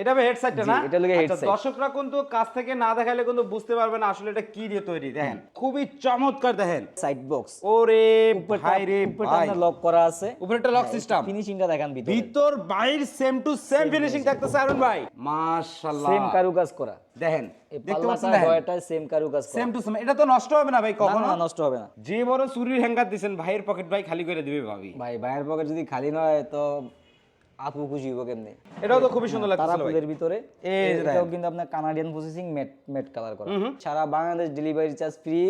এটা হবে না? এটা head আচ্ছা, দর্শকরা কিন্তু কাছ থেকে না দেখালে কিন্তু বুঝতে পারবে না আসলে এটা কি দিয়ে তৈরি। দেখেন খুবই চমৎকার দেখেন। সাইড বক্স ওরে ভাই রে ভাই। লক করা আছে। উপরেটা লক সিস্টেম ফিনিশিংটা দেখান ভিতরে। ভিতর বাইর সেম টু সেম ফিনিশিং থাকতেছে আরুন ভাই। মাশাআল্লাহ সেম কারুকাজ করা। দেখেন দেখতে পাচ্ছেন পাল্লাটা সেম কারুকাজ করা। সেম টু সেম এটা তো নষ্ট হবে না ভাই কখনো না, নষ্ট হবে না। যে বড় চুরির হ্যাঙ্গার দিছেন ভাইয়ের পকেট ভাই খালি করে দিবে ভাবি। ভাই ভাইয়ের পকেট যদি খালি নয় তো আপু খুশি হইব কেমনে? এটাও তো খুবই সুন্দর তারা লাগতেছে ভিতরে এটাও কিন্তু আপনার Canadian processing mat mat colour করা। সারা Bangladesh delivery charge free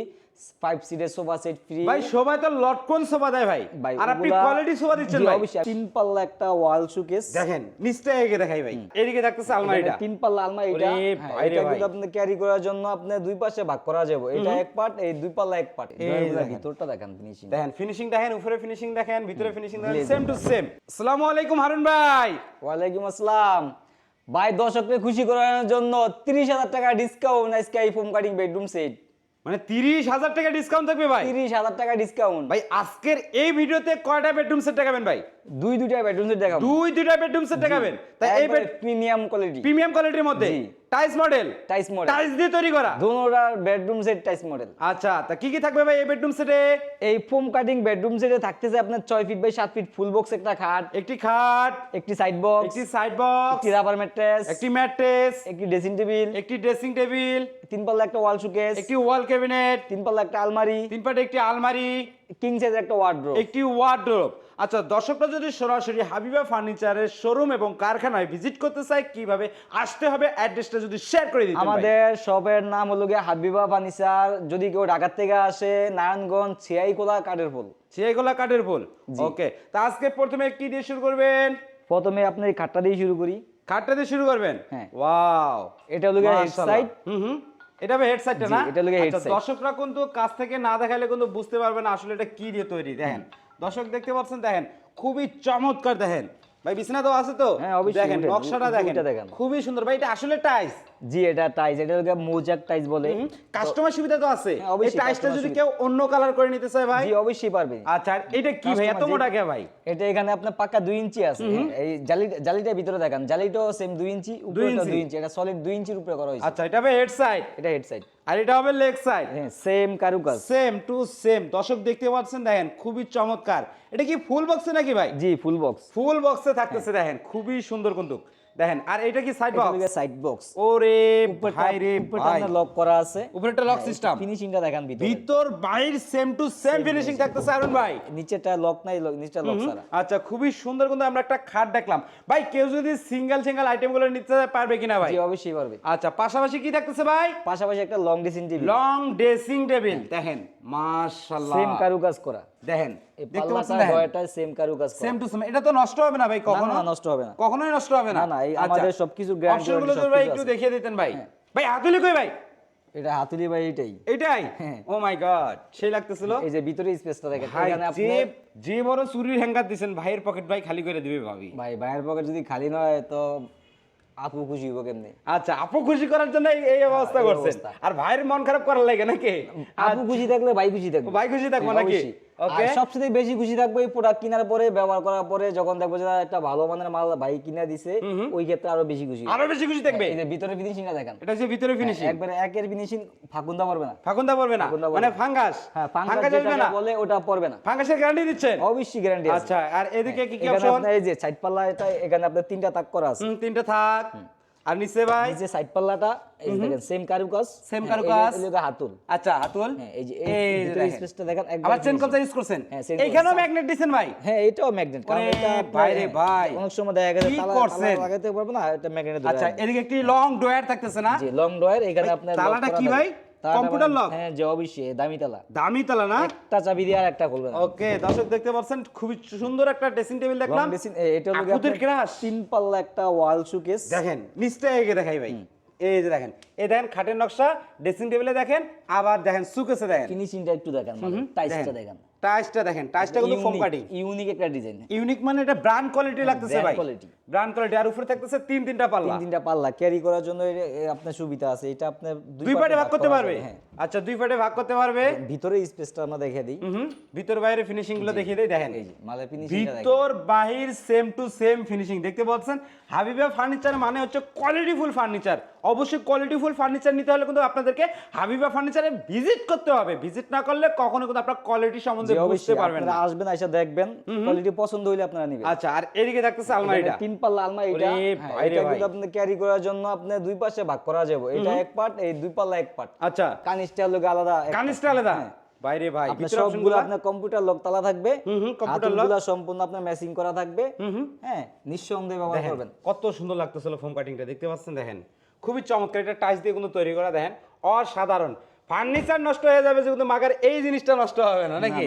five সিটের সোফা সেট ফ্রি ভাই সবাই তো লটকন সোফা দেয় ভাই। আর আপনি কোয়ালিটি সোফা দিচ্ছেন ভাই। তিন পাল্লা একটা ওয়াল শোকেস দেখেন নিচটা এগিয়ে দেখাই ভাই। এদিকে থাকতেছে আলমারিটা। তিন পাল্লা আলমারি এটা হ্যাঁ, ভাই এটা কিন্তু আপনি ক্যারি করার জন্য আপনি দুই পাশে ভাগ করা যাবে। এটা এক পার্ট এই দুই পাল্লা এক পার্ট ভিতরটা দেখেন ফিনিশিং দেখেন ফিনিশিং দেখেন উপরে ফিনিশিং দেখেন ভিতরে ফিনিশিং দেখেন সেম টু সেম আসসালামু আলাইকুম হারুন ভাই। ওয়ালাইকুম আসসালাম। ভাই দর্শককে খুশি করানোর জন্য তিরিশ হাজার টাকা ডিসকাউন্ট আজকে এই ফোম কাটিং বেডরুম সেট মানে তিরিশ হাজার টাকা ডিসকাউন্ট থাকবে ভাই। তিরিশ হাজার টাকা ডিসকাউন্ট ভাই আজকের এই ভিডিওতে কয়টা বেডরুম সেট দেখাবেন ভাই? দুই দুইটা বেডরুম সেট দেখাবেন দুই দুইটা বেডরুম সেট দেখাবেন। তাই এই বেড প্রিমিয়াম কোয়ালিটি প্রিমিয়াম কোয়ালিটির মধ্যে। টাইস মডেল টাইস মডেল টাইস দিয়ে তৈরি করা? দোনোটার বেডরুম সেট টাইস মডেল আচ্ছা তা কি কি থাকবে ভাই এই বেডরুম সেটে এই ফোম কাটিং বেডরুম সেটে থাকতেছে আপনার ছয় ফিট বাই সাত ফিট ফুল বক্স একটা খাট একটি খাট একটি সাইড বক্স একটি সাইড বক্স একটি রাবার ম্যাট্রেস একটি ম্যাট্রেস একটি ড্রেসিং টেবিল একটি ড্রেসিং টেবিল তিন পাল্লা একটা ওয়াল শোকেস একটি ওয়াল ক্যাবিনেট তিন পাল্লা একটা আলমারি তিন পাটে একটি আলমারি কিং সাইজ একটা ওয়ার্ড্রোব একটি ওয়ার্ড্রোব আচ্ছা দর্শকরা যদি সরাসরি হাবিবা ফার্নিচারের শোরুম এবং কারখানায় ভিজিট করতে চায় কীভাবে? আসতে হবে অ্যাড্রেসটা যদি শেয়ার করে ভাই। আমাদের শপের নাম হলো গিয়ে হাবিবা ফার্নিচার। যদি কেউ ঢাকার থেকে আসে নারায়ণগঞ্জ ছিয়াইকোলা কাঠের ফুল ছিয়াইগোলা কাঠের ফুল ওকে তা আজকে প্রথমে কি দিয়ে শুরু করবেন? প্রথমে আপনি খাটটা দিয়ে শুরু করি। খাটটা দিয়ে শুরু করবেন? হ্যাঁ। ওয়াও। এটা হলো গিয়ে হেড সাইড হুম হুম। এটা হেড সাইডটা না? এটা লাগে হেড সাইড আচ্ছা, দর্শকরা কিন্তু কাছ থেকে না দেখালে কিন্তু বুঝতে পারবে না আসলে এটা কি দিয়ে তৈরি। দেখেন দর্শক দেখতে পাচ্ছেন দেখেন খুবই চমৎকার দেখেন। ভাই বিছানা তো আছে তো? হ্যাঁ, অবশ্যই, দেখেন নকশাটা দেখেন। দেখেন। খুবই সুন্দর। ভাই এটা আসলে টাইস জি এটা টাইস এটা হলো গিয়ে মৌজাক বলে। কাস্টমার সুবিধা তো আছে। হ্যাঁ, এই customer যদি কেউ অন্য কালার করে নিতে চায় ভাই? জি অবশ্যই পারবে। আচ্ছা এটা কি ভাই? এত মোটা কে ভাই? এটা এখানে আপনার পাক্কা দুই ইঞ্চি আছে। হ্যাঁ, এই জালি জালিটার ভিতরে দেখেন। জালিটাও সেম দুই ইঞ্চি উপরে ইঞ্চি। দুই ইঞ্চি। এটা সলিড দুই ইঞ্চির উপরে করা হয়েছে। আচ্ছা এটা হবে হেড সাইড এটা হেড সাইড আর এটা হবে লেগ সাইড হ্যাঁ সেম কারুকাজ। সেম টু সেম দর্শক দেখতে পাচ্ছেন দেখেন খুবই চমৎকার। এটা কি ফুল বক্সে নাকি ভাই? জি ফুল বক্স ফুল বক্সে থাকতেছে দেখেন খুবই সুন্দর কিন্তু দেখেন আর এটা কি সাইড বক্স সাইড বক্স ওরে ভাই রে ভাই। লক করা আছে। উপরেটা লক সিস্টেম ফিনিশিংটা দেখেন ভিতরে। ভিতর বাইর সেম টু সেম ফিনিশিং থাকতেছে আরুন ভাই। নিচেটা লক নাই লক- নিচেটা লক ছাড়া। আচ্ছা খুবই সুন্দর কিন্তু আমরা একটা খাট দেখলাম। ভাই কেউ যদি সিঙ্গেল সিঙ্গেল আইটেমগুলো নিতে পারবে কিনা ভাই? জি অবশ্যই পারবে। আচ্ছা পাশাপাশি কি থাকতেছে ভাই? পাশাপাশি একটা long dressing table long dressing table দেখেন মাশাআল্লাহ। সেম কারুকাজ করা। দেখেন দেখতে পাচ্ছেন গয়টা সেম সেম টু সেম এটা তো নষ্ট হবে না ভাই কখনো? না, নষ্ট হবে না। কখনোই নষ্ট হবে না। না, না, এই আমাদের সবকিছু guarantee অপশনগুলো তো ভাই একটু দেখিয়ে দিতেন ভাই। ভাই হাতুলি কই ভাই? এটা হাতুলি ভাই এটাই। এটাই? হ্যাঁ। ও মাই গড সেই লাগতেছিল? এই যে ভিতরে স্পেসটা দেখেন ভাই এখানে আপনি যে বড় চুরির হ্যাঙ্গার দিছেন ভাইয়ের পকেট ভাই খালি করে দিবে ভাবি। ভাই ভাইয়ের পকেট যদি খালি নয় তো আপু খুশি হইব কেমনে? আচ্ছা আপু খুশি করার জন্য এই- এই অবস্থা করছেন। আর ভাইয়ের মন খারাপ করার লাগে নাকি? আপু খুশি থাকলে ভাই খুশি থাকবে। ভাই খুশি থাকব হ্যাঁ, নাকি? আর সবচেয়ে বেশি খুশি থাকবে এই প্রোডাক্ট কেনার পরে ব্যবহার করার পরে যখন দেখব যে একটা ভালো মানের মাল ভাই কিনা দিছে ওই ক্ষেত্রে আরও বেশি খুশি। আরও বেশি খুশি থাকবে? যে ভিতরে ফিনিশিংটা দেখেন। এটা যে ভিতরে ফিনিশিং একবারে একের ফিনিশিং ফাকুন্দা পারবে না। পড়বে না? মানে ফাঙ্গাস হ্যাঁ ফাঙ্গাস আসবে না? বলে ওটা পড়বে না। ফাঙ্গাসের গ্যারান্টি দিচ্ছেন? অবশ্যই গ্যারান্টি আছে। আচ্ছা আর এদিকে কি কি অপশন এই যে সাইড পাল্লা এটা এখানে আপনার তিনটা তাক করা আছে। তিনটে থাক আর নিচে ভাই যে সাইড পাল্লাটা এই দেখেন সেম কারুকাজ Same হ্যাঁ, কারুকাজ। এই যে হাতুল আচ্ছা হাতুল হ্যাঁ, এই যে এই। স্পেসটা দেখেন আবার চেন finishing। ইউজ করছেন হ্যাঁ, এইখানেও ম্যাগনেট দিছেন ভাই হ্যাঁ এটাও ম্যাগনেট কারণ এটা ভাই রে ভাই। অনেক সময় দেখা গেছে? তালা লাগাতে পারব না এটা ম্যাগনেট আচ্ছা এদিকে একটি লং ডয়ার থাকতেছে না জি লং ডয়ার এখানে আপনার তালাটা কি ভাই? Computer lock? হ্যাঁ যে অবশ্যই দামি তালা। দামি তালা না? একটা চাবি দিয়ে আর একটা খুলবে ওকে দর্শক দেখতে পাচ্ছেন খুবই সুন্দর একটা ড্রেসিং টেবিল দেখলাম। এটা হলো ক্রাশ তিন পাল্লা একটা ওয়াল শোকেস দেখেন নিচটা এগে দেখাই ভাই। এই যে দেখেন এই দেখেন খাটের নকশা ড্রেসিং টেবিলে দেখেন আবার দেখেন সুকেসে দেখেন। ফিনিশিংটা একটু দেখেন টাইসটা দেখেন। টাইসটা দেখেন টাইসটা কিন্তু ফোম কাটিং ইউনিক একটা ডিজাইন ইউনিক মানে এটা ব্র্যান্ড কোয়ালিটি লাগতেছে ভাই। quality। ব্র্যান্ড কোয়ালিটি আর উপরে থাকতেছে তিন তিনটা পাল্লা। তিন তিনটা পাল্লা। ক্যারি করার জন্য আপনার সুবিধা আছে। এটা আপনার দুই পার্টে ভাগ করতে পারবে? হ্যাঁ। আচ্ছা দুই পার্টে ভাগ করতে পারবে? ভিতরে স্পেসটা আমরা দেখে দিই। ভিতর বাইরে ফিনিশিংগুলো দেখিয়ে দেই দেখেন। এই যে মালের দেখেন। ভিতর বাহির সেম টু সেম ফিনিশিং দেখতে পাচ্ছেন? হাবিবা ফার্নিচার মানে হচ্ছে কোয়ালিটিফুল ফার্নিচার অবশ্যই কোয়ালিটিফুল ফার্নিচার নিতে হলে কিন্তু আপনাদেরকে হাবিবা ফার্নিচারে ভিজিট করতে হবে। ভিজিট না করলে কখনো কিন্তু আপনার কোয়ালিটি সম্বন্ধে বুঝতে পারবেন না। আসবেন এসে দেখবেন। কোয়ালিটি পছন্দ হইলে আপনারা নেবেন। আচ্ছা আর এদিকে থাকতেছে আলমারিটা। তিন পাল্লা আলমারি এটা হ্যাঁ, ভাই এটা কিন্তু আপনি ক্যারি করার জন্য আপনি দুই পাশে ভাগ করা যাবে। এটা এক পার্ট এই দুই পাল্লা এক পার্ট আচ্ছা। কানিসটা লোক আলাদা এক আলাদা? হ্যাঁ। বাইরে ভাই আপনার ভিতরে সবগুলো আপনার কম্পিউটার লক তালা থাকবে। হুম, computer সম্পূর্ণ আপনার ম্যাচিং করা থাকবে। হ্যাঁ নিঃসন্দেহে ব্যবহার করবেন। কত সুন্দর লাগতেছিল ফোম কাটিংটা দেখতে পাচ্ছেন? দেখেন খুবই চমৎকার এটা টাইস দিয়ে কিন্তু তৈরি করা দেখেন অসাধারণ। ফার্নিচার নষ্ট হয়ে যাবে যে কিন্তু মাগার এই জিনিসটা নষ্ট হবে না নাকি।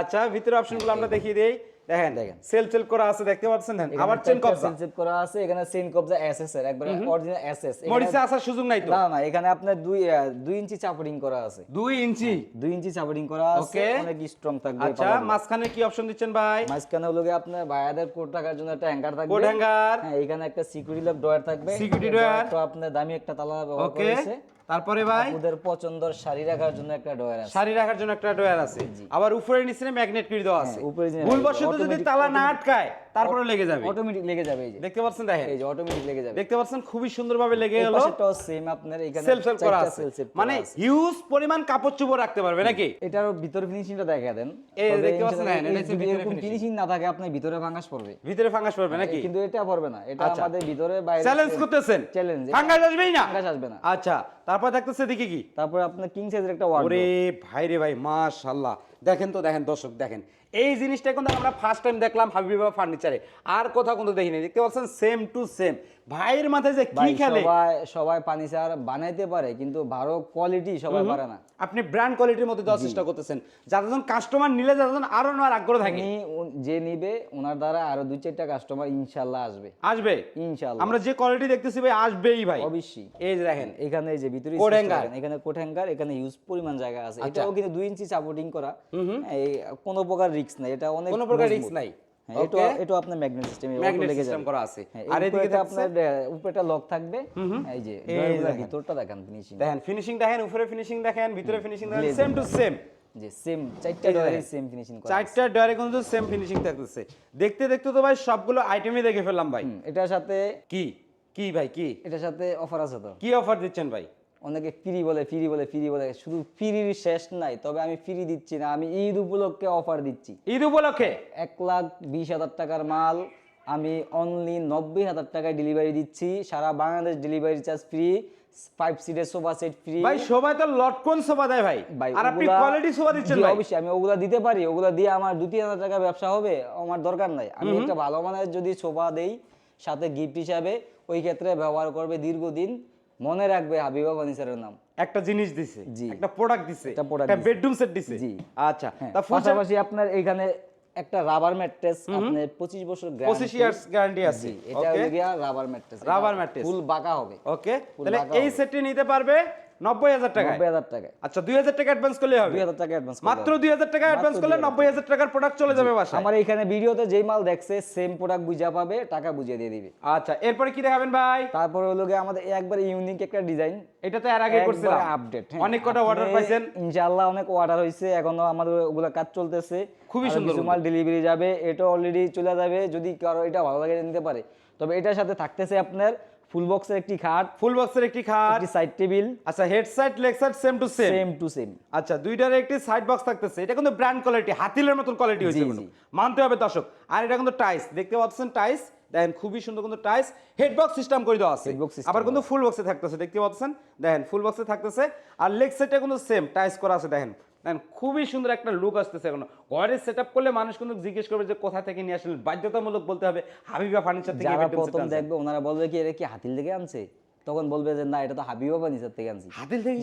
আচ্ছা ভিতরে অপশনগুলো আমরা দেখিয়ে দেই। দেখেন দেখেন। সেল সেল করা আছে দেখতে পাচ্ছেন? আবার চেন কবজা। সেল করা আছে এখানে চেন কবজা এসএস এর একবারে অরিজিনাল এসএস মরিচে আসার সুযোগ নাই তো? না না এখানে আপনার দুই আহ, দুই ইঞ্চি চাপড়িং করা আছে। দুই ইঞ্চি? দুই ইঞ্চি চাপড়িং করা আছে অনেক স্ট্রং থাকবে আচ্ছা। মাঝখানে কি অপশন দিচ্ছেন ভাই? মাঝখানে হলো গিয়ে আপনার ভাইয়াদের কোট রাখার জন্য একটা হ্যাঙ্গার থাকবে। কোড হ্যাঙ্গার হ্যাঁ এখানে একটা সিকিউরিটি লক ড্রয়ার থাকবে। Security এই drawer। drawer টা আপনার দামি একটা তালা ব্যবহার ওকে। করেছে। তারপরে ভাই? ওদের পছন্দের শাড়ি রাখার জন্য একটা ড্রয়ার আছে। শাড়ি রাখার জন্য একটা ড্রয়ার আছে। আবার উপরে নিচে ম্যাগনেট করে দেওয়া আছে। হ্যাঁ, উপরে ভুলবশত যদি তালা না আটকায় তারপরে লেগে যাবে। অটোমেটিক লেগে যাবে এই যে। দেখতে পাচ্ছেন দেখেন। এই যে অটোমেটিক লেগে যাবে। দেখতে পাচ্ছেন খুবই সুন্দরভাবে লেগে গেল পাশেরটাও সেম আপনার এখানে সেলফ সেল করা আছে। মানে হিউজ পরিমাণ কাপড় চোপড় রাখতে পারবে নাকি? এটার ভিতর ফিনিশিংটা দেখা দেন। এই দেখতে পাচ্ছেন, হ্যাঁ, ভিতরে এরকম। ফিনিশিং না থাকে আপনার ভিতরে ভাঙাস পড়বে। ভিতরে ফাঙ্গাস পড়বে নাকি? কিন্তু এটা পড়বে না। এটা আচ্ছা। আমাদের ভিতরে বাইরে চ্যালেঞ্জ করতেছেন? চ্যালেঞ্জ ফাঙ্গাস আসবেই না? ফাঙ্গাস আসবে না। আচ্ছা তারপর দেখতেছে দেখি কি? তারপরে আপনার কিং সাইজের একটা ওয়ার্ড ওরে ভাই রে ভাই মাশাআল্লাহ। দেখেন তো দেখেন দর্শক দেখেন। এই জিনিসটা কিন্তু আমরা ফার্স্ট টাইম দেখলাম হাবিবা ফার্নিচারে আর কোথাও কিন্তু দেখিনি। দেখতে পাচ্ছেন সেম টু সেম ভাইয়ের মাথায় যে কি খেলে? সবাই সবাই ফার্নিচার বানাইতে পারে কিন্তু ভালো কোয়ালিটি সবাই পারে না। আপনি ব্র্যান্ড কোয়ালিটির মধ্যে দেওয়ার চেষ্টা করতেছেন। যাতে কাস্টমার নিলে যাতে আরও নেওয়ার আগ্রহ থাকে। যে নিবে ওনার দ্বারা আরও দুই চারটা কাস্টমার ইনশাল্লাহ আসবে। আসবে? ইনশাল্লাহ। আমরা যে কোয়ালিটি দেখতেছি ভাই আসবেই ভাই। অবশ্যই। এই যে দেখেন। এখানে এই যে ভিতরে কোট space hanger। দেখেন, এখানে কোট এখানে ইউজ পরিমাণ জায়গা আছে। আচ্ছা। এটাও কিন্তু দুই ইঞ্চি সাপোর্টিং করা। এই কোনো প্রকার রিস্ক নাই এটা অনেক কোনো প্রকার। রিস্ক নাই। হ্যাঁ, এটা এটা আপনার ম্যাগনেট সিস্টেম Magnet system করা আছে। আর আর এদিকে এদিকে আপনার উপরেটা লক থাকবে। এই যে ভিতরটা দেখেন ফিনিশিং দেখেন ফিনিশিং দেখেন উপরে ফিনিশিং দেখেন ভিতরে ফিনিশিং দেখেন সেম টু সেম যে সেম চারটা ডয়ারে সেম ফিনিশিং করা চারটা ডয়ারে কিন্তু সেম ফিনিশিং থাকতেছে। দেখতে দেখতে তো ভাই সবগুলো আইটেমই দেখে ফেললাম ভাই। এটার সাথে কি? কি ভাই কি? এটার সাথে অফার আছে তো। কি অফার দিচ্ছেন ভাই? অনেকে ফ্রি বলে ফ্রি বলে ফ্রি বলে শুধু ফ্রির শেষ নাই তবে আমি ফ্রি দিচ্ছি না আমি ঈদ উপলক্ষে অফার দিচ্ছি। ঈদ উপলক্ষে? এক লাখ বিশ হাজার টাকার মাল আমি অনলি নব্বই হাজার টাকায় ডেলিভারি দিচ্ছি সারা Bangladesh delivery charge free five সিটের সোফা সেট ফ্রি ভাই সবাই তো লটকন সোফা দেয় ভাই। ভাই আর আপনি কোয়ালিটি সোফা দিচ্ছেন ভাই। অবশ্যই আমি ওগুলা দিতে পারি ওগুলা দিয়ে আমার দু তিন হাজার টাকা ব্যবসা হবে আমার দরকার নাই। আমি একটা ভালো মানের যদি সোফা দেই সাথে গিফট হিসাবে ওই ক্ষেত্রে ব্যবহার করবে দীর্ঘদিন। মনে রাখবে হাবিবা ফার্নিচারের নাম। একটা জিনিস দিছে জি। একটা প্রোডাক্ট দিছে একটা প্রোডাক্ট একটা বেডরুম সেট দিছে। জি। আচ্ছা হ্যাঁ, তা পাশাপাশি আপনার এখানে একটা রাবার ম্যাট্রেস আপনার পঁচিশ বছর গ্যারান্টি 25 ইয়ার্স গ্যারান্টি আছে। এটা হলো গিয়া rubber mattress rubber mattress full বাঁকা হবে। ওকে তাহলে এই। সেটটি নিতে পারবে নব্বই হাজার টাকায়? নব্বই হাজার টাকা আচ্ছা দুই হাজার টাকা অ্যাডভান্স করলে হবে। দুই হাজার টাকা অ্যাডভান্স মাত্র দুই হাজার টাকা অ্যাডভান্স করলে নব্বই হাজার টাকার প্রোডাক্ট চলে যাবে বাসায়। আমার এখানে ভিডিওতে যেই মাল দেখছে সেম প্রোডাক্ট বুঝা পাবে টাকা বুঝিয়ে দিয়ে দিবে। আচ্ছা এরপরে কি দেখাবেন ভাই? তারপরে হলো গিয়ে আমাদের একবার ইউনিক একটা ডিজাইন এটা তো এর আগে করছিলাম। আপডেট অনেক কটা অর্ডার পাইছেন। ইনশাআল্লাহ অনেক অর্ডার হয়েছে এখনও আমাদের ওগুলা কাজ চলতেছে। খুবই সুন্দর কিছু মাল ডেলিভারি যাবে এটা অলরেডি চলে যাবে যদি কারও এটা ভালো লাগে নিতে পারে। তবে এটার সাথে থাকতেছে আপনার ফুল বক্সের একটি খাট ফুল বক্সের একটি খাট একটি সাইড টেবিল আচ্ছা head side leg side same to same same to same আচ্ছা দুইটার একটি সাইড বক্স থাকতেছে। এটা কিন্তু ব্র্যান্ড কোয়ালিটি হাতিলের মতন কোয়ালিটি হয়েছে কিন্তু। মানতে হবে দর্শক। আর এটা কিন্তু টাইস দেখতে পাচ্ছেন টাইস দেখেন খুবই সুন্দর কিন্তু টাইস হেড বক্স সিস্টেম করে দেওয়া আছে। আবার কিন্তু ফুল বক্সে থাকতেছে দেখতে পাচ্ছেন? দেখেন ফুল বক্সে থাকতেছে। আর লেগ সাইডটা কিন্তু সেম টাইস করা আছে দেখেন। দেখেন খুবই সুন্দর একটা লুক আসতেছে এখন। ঘরের সেট করলে মানুষ কিন্তু জিজ্ঞেস করবে যে কোথা থেকে নিয়ে আসলেন? বাধ্যতামূলক বলতে হবে হাবিবা ফার্নিচার থেকে যারা প্রথম দেখবে ওনারা বলবে কি এটা কি হাতিল থেকে আনছে? তখন বলবে যে না এটা তো হাবিবা ফার্নিচার থেকে আনছি। হাতিল থেকে।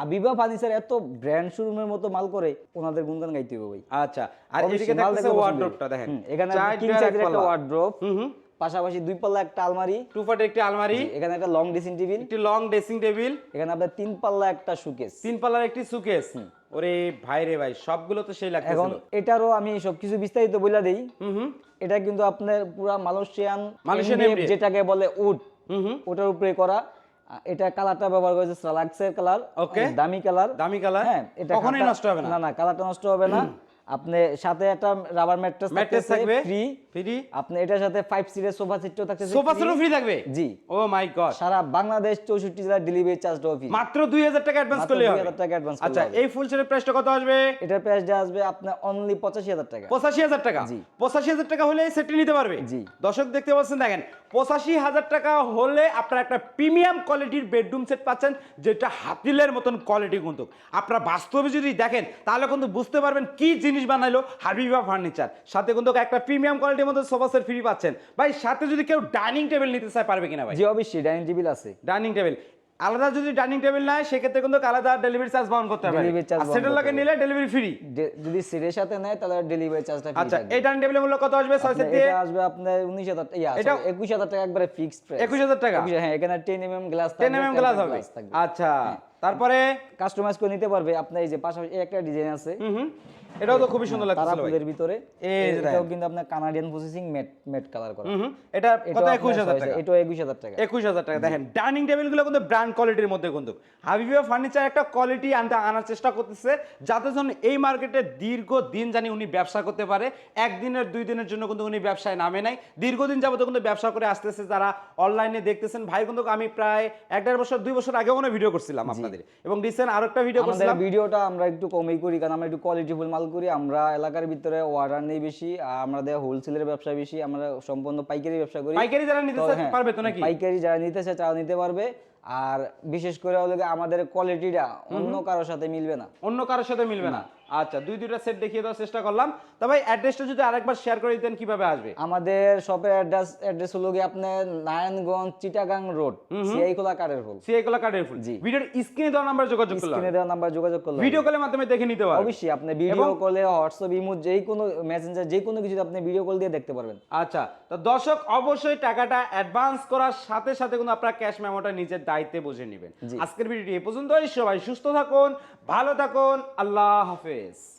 হাবিবা ফার্নিচার এত ব্র্যান্ড শোরুমের মতো মাল করে ওনাদের গুণগান গাইতে হবে ভাই। আচ্ছা আর এদিকে ওয়ার্ড্রোপটা হবে। দেখেন। এখানে কিং সাইজের একটা পাল্লা। ওয়ার্ড্রোপ হুম হুম। পাশাপাশি দুই পাল্লা একটা আলমারি। টু ফাট একটি আলমারি। এখানে একটা লং ড্রেসিং টেবিল একটি লং ড্রেসিং টেবিল এখানে আপনার তিন পাল্লা একটা সুকেস তিন পাল্লার একটি সুকেস ওরে ভাই রে ভাই সবগুলো তো সেই এখন এটারও আমি সবকিছু বিস্তারিত বলে দেই। এটা কিন্তু আপনার পুরো মালয়েশিয়ান মালয়েশিয়ান যেটাকে বলে উড হুম হুম। ওটার উপরে করা। এটা কালারটা ব্যবহার করেছে সালাক্সের কালার ওকে দামি কালার দামি কালার হ্যাঁ এটা কখনোই নষ্ট হবে না। না না কালারটা নষ্ট হবে না। আপনি সাথে একটা রাবার ম্যাট্রেস ম্যাট্রেস থাকবে? ফ্রি ফ্রি আপনি এটার সাথে ফাইভ সিটের সোফা সেটও থাকতেছে সোফা। সেটও ফ্রি থাকবে? জি। ও মাই গড সারা বাংলাদেশ চৌষট্টি জেলার ডেলিভারি চার্জটাও ফ্রি মাত্র দুই হাজার টাকা অ্যাডভান্স করলে 2000 হবে। টাকা advance করলে আচ্ছা এই ফুল সেটের প্রাইসটা কত আসবে? এটার প্রাইস দেওয়া আসবে আপনার অনলি পঁচাশি হাজার টাকা। পঁচাশি হাজার টাকা? জি। পঁচাশি হাজার টাকা হলে সেটটি নিতে পারবে? জি। দর্শক দেখতে পাচ্ছেন দেখেন পঁচাশি হাজার টাকা হলে আপনারা একটা প্রিমিয়াম কোয়ালিটির বেডরুম সেট পাচ্ছেন যেটা হাতিলের মতন কোয়ালিটি কিন্তু। আপনারা বাস্তবে যদি দেখেন তাহলে কিন্তু বুঝতে পারবেন কি জিনিস বানাইলো হাবিবা ফার্নিচার। সাথে কিন্তু একটা প্রিমিয়াম কোয়ালিটির মধ্যে সোফা সেট ফ্রি পাচ্ছেন। ভাই সাথে যদি কেউ ডাইনিং টেবিল নিতে চায় পারবে কিনা ভাই? জি অবশ্যই ডাইনিং টেবিল আছে। Dining table. আলাদা যদি ডাইনিং টেবিল নাই সেক্ষেত্রে কিন্তু আলাদা ডেলিভারি চার্জ বহন করতে হবে। সেটার লাগে নিলে ডেলিভারি ফ্রি যদি সিটের সাথে নেয় তাহলে ডেলিভারি চার্জটা আচ্ছা এই ডাইনিং টেবিলের মূল্য কত আসবে? ছয় সেট দিয়ে আসবে আপনার উনিশ হাজার ইয়া এটা- একুশ হাজার টাকা একবারে ফিক্সড প্রাইস একুশ হাজার টাকা? হ্যাঁ এখানে ten M M glass ten M M glass হবে। আচ্ছা তারপরে? কাস্টমাইজ করে নিতে পারবে। আপনার এই যে পাশাপাশি একটা ডিজাইন আছে। এটাও তো খুবই সুন্দর লাগতেছিল ভাই। তারাপুলের ভিতরে এটাও কিন্তু আপনার Canadian processing mat mat colour করা। এটা কত এটাও একুশ আপনার হাজার size- টাকা? এটাও একুশ হাজার টাকা। একুশ হাজার টাকা। দেখেন ডাইনিং টেবিলগুলো কিন্তু ব্র্যান্ড কোয়ালিটির মধ্যে কিন্তু। হাবিবিয়া ফার্নিচার একটা কোয়ালিটি আনতে আনার চেষ্টা করতেছে যাতে জন্য এই মার্কেটে দীর্ঘ দিন জানি উনি ব্যবসা করতে পারে। একদিনের দুই দিনের জন্য কিন্তু উনি ব্যবসায় নামে নাই। দীর্ঘদিন যাবত কিন্তু ব্যবসা করে আসতেছে যারা অনলাইনে দেখতেছেন। ভাই কিন্তু আমি প্রায় এক দেড় বছর দুই বছর আগেও কোনো ভিডিও করছিলাম আপনাদের। এবং রিসেন্ট আরও একটা ভিডিও করছিলাম। ভিডিওটা আমরা একটু কমই করি কারণ আমরা একটু কোয়ালিটিফুল মাল করি আমরা এলাকার ভিতরে অর্ডার নেই বেশি আর আমাদের হোলসেলের ব্যবসা বেশি আমরা সম্পূর্ণ পাইকারি ব্যবসা করি। পাইকারি যারা নিতে হ্যাঁ, পারবে তো নাকি? পাইকারি যারা নিতে চায় তারা নিতে পারবে আর বিশেষ করে আমাদের কোয়ালিটিটা অন্য কারোর সাথে মিলবে না। অন্য কারোর সাথে মিলবে না। আচ্ছা দুই দুইটা সেট দেখিয়ে দেওয়ার চেষ্টা করলাম। তবে অ্যাড্রেসটা যদি আরেকবার শেয়ার করে দিতেন কীভাবে আসবে? আমাদের শপের অ্যাড্রেস অ্যাড্রেস হলো গিয়ে আপনার নারায়ণগঞ্জ চিটাগাং রোড সিআইখোলা কারের ফুল সিএগুলো কার্ডের ফুল জি। ভিডিওর স্ক্রিনে দেওয়া নাম্বার যোগাযোগ করলাম। স্ক্রিনে দেওয়া নাম্বার যোগাযোগ করলে ভিডিও কলের মাধ্যমে দেখে নিতে পারবেন। অবশ্যই আপনি ভিডিও কলে হোয়াটসঅ্যাপ ইমো যে কোনো মেসেঞ্জার যে কোনো কিছু আপনি ভিডিও কল দিয়ে দেখতে পারবেন। আচ্ছা তো দর্শক অবশ্যই টাকাটা অ্যাডভান্স করার সাথে সাথে কিন্তু আপনারা ক্যাশ মেমোটা নিজের দায়িত্বে বুঝে নেবেন। আজকের ভিডিওটি এ পর্যন্তই। সবাই সুস্থ থাকুন ভালো থাকুন আল্লাহ হাফেজ। jueves.